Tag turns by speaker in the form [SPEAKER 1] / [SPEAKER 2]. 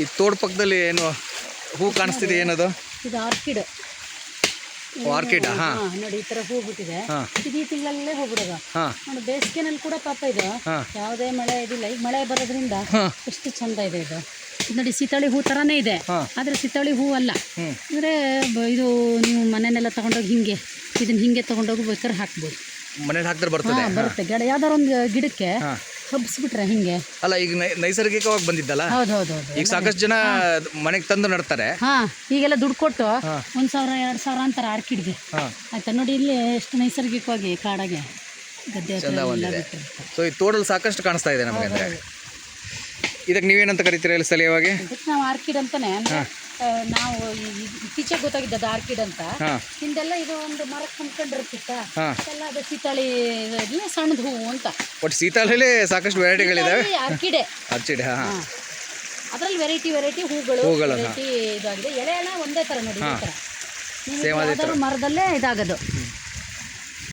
[SPEAKER 1] ಈ ತೋಡ್ ಪಕ್ಕದಲ್ಲಿ ಏನು ಹೂ ಕಾಣಿಸ್ತಿದೆ ಏನದು?
[SPEAKER 2] ಇದು ಆರ್ಕಿಡ್.
[SPEAKER 1] ಆರ್ಕಿಡ್ ಹಾ.
[SPEAKER 2] ನೋಡಿ ಈ ತರ ಹೂ ಬಿಟ್ಟಿದೆ. ಇದು ಈ ತಿಂಗಳಲ್ಲೇ
[SPEAKER 1] ಹೋಗ್ಬಿಡೋದು
[SPEAKER 2] ನೋಡಿ ಬೇಸಿಗೆನಲ್ಲಿ ಕೂಡ ಪಾಪ ಇದು. ಯಾವುದೇ ಮಳೆ ಇದಿಲ್ಲ. ಈಗ ಮಳೆ ಬರೋದ್ರಿಂದ. ಎಷ್ಟು ಚಂದ ಇದೆ ಇದು. ನೋಡಿ ಸೀತಾಳಿ ಹೂ ತರಾನೇ ಇದೆ. ಆದ್ರೆ ಸೀತಾಳಿ ಹೂ ಅಲ್ಲ. ಅಂದ್ರೆ ಇದು ನೀವು ಮನೆನೆಲ್ಲ ತಗೊಂಡೋಗಿ ಹಿಂಗೆ ಇದನ್ನ ಹಿಂಗೆ ತಗೊಂಡೋಗಿ ಬೇಕಾದ್ರೆ ಹಾಕ್ಬೋದು.
[SPEAKER 1] ಮನೇಲಿ ಹಾಕಿದ್ರೆ ಬರ್ತದೆ.
[SPEAKER 2] ಬರುತ್ತೆ. ಗಿಡ ಯಾವ್ದಾರ ಒಂದು ಗಿಡಕ್ಕೆ
[SPEAKER 1] ಹಾ.
[SPEAKER 2] ಹಬ್ಸ್ಬಿಟ್ರೆ ಹಿಂಗೆ.
[SPEAKER 1] ಅಲ್ಲ ಈಗ ನೈ- ನೈಸರ್ಗಿಕವಾಗಿ ಬಂದಿದ್ದಲ್ಲ?
[SPEAKER 2] ಹೌದು ಹೌದು ಹೌದು
[SPEAKER 1] ಈಗ ಸಾಕಷ್ಟು ಜನ ಮನೆಗೆ ತಂದು ನಡ್ತಾರೆ.
[SPEAKER 2] ಹಾ ಈಗೆಲ್ಲ ದುಡ್ಡು ಕೊಟ್ಟು ಒಂದ್ ಸಾವಿರ ಎರಡ್ ಸಾವಿರ ಅಂತಾರೆ ಆರ್ಕಿಡ್ಗೆ.
[SPEAKER 1] ಹಾ.
[SPEAKER 2] ಆಯ್ತಾ ನೋಡಿ ಇಲ್ಲಿ ಎಷ್ಟು ನೈಸರ್ಗಿಕವಾಗಿ ಕಾಡಾಗೆ ಗದ್ದೆ ಹತ್ರ ಎಲ್ಲ
[SPEAKER 1] ಒಂದಿದೆ.
[SPEAKER 2] ಬಿಟ್ಟಿರ್ತಾರೆ.
[SPEAKER 1] ಸೊ ಈ ತೋಡಲ್ಲಿ ಸಾಕಷ್ಟು ಕಾಣಿಸ್ತಾ ಇದೆ ನಮಗೆ ಅಂದರೆ. ಇದಕ್ಕೆ ನೀವೇನಂತ ಕರಿತೀರಾ ಇಲ್ಲಿ ಸ್ಥಳೀಯವಾಗಿ?
[SPEAKER 2] ಇದಕ್ಕೆ ನಾವು ಆರ್ಕಿಡ್ ಅಂತಾನೆ ಅಂದ್ರೆ ಆ, ನಾವು ಈ- ಇತ್ತೀಚೆಗೆ ಗೊತ್ತಾಗಿದ್ದದು ಆರ್ಕಿಡ್ ಅಂತ.
[SPEAKER 1] ಹಾಂ.
[SPEAKER 2] ಹಿಂದೆಲ್ಲ ಇದು ಒಂದು ಮರ ಹೊಂದ್ಕೊಂಡಿರ್ತಿತ್ತ
[SPEAKER 1] ಹಾಂ.
[SPEAKER 2] ಎಲ್ಲ ಅದು ಸೀತಾಳಿ ಸಣ್ಣದ ಸಣ್ಣದು ಹೂವು ಅಂತ.
[SPEAKER 1] ಒಟ್ಟು ಸೀತಾಳಲ್ಲಿ ಸಾಕಷ್ಟು ವೆರೈಟಿಗಳಿದ್ದಾವೆ
[SPEAKER 2] ಸೀತಾಳಿ ಆರ್ಕಿಡೆ.
[SPEAKER 1] ಅರ್ಚಿಡ್ ಹಾಂ.
[SPEAKER 2] ಅದ್ರಲ್ಲಿ ವೆರೈಟಿ ವೆರೈಟಿ ಹೂಗಳು
[SPEAKER 1] ಹೂಗಳು, ಹಾ.
[SPEAKER 2] ವೆರೈಟಿ ಇದಾಗಿದೆ. ಎಲೆ ಎಲ್ಲ ಒಂದೇ ತರ ನೋಡಿ ಈ ಥರ ನೀವು ಯಾವ್ದಾದ್ರು ಮರದಲ್ಲೇ ಇದಾಗೋದು.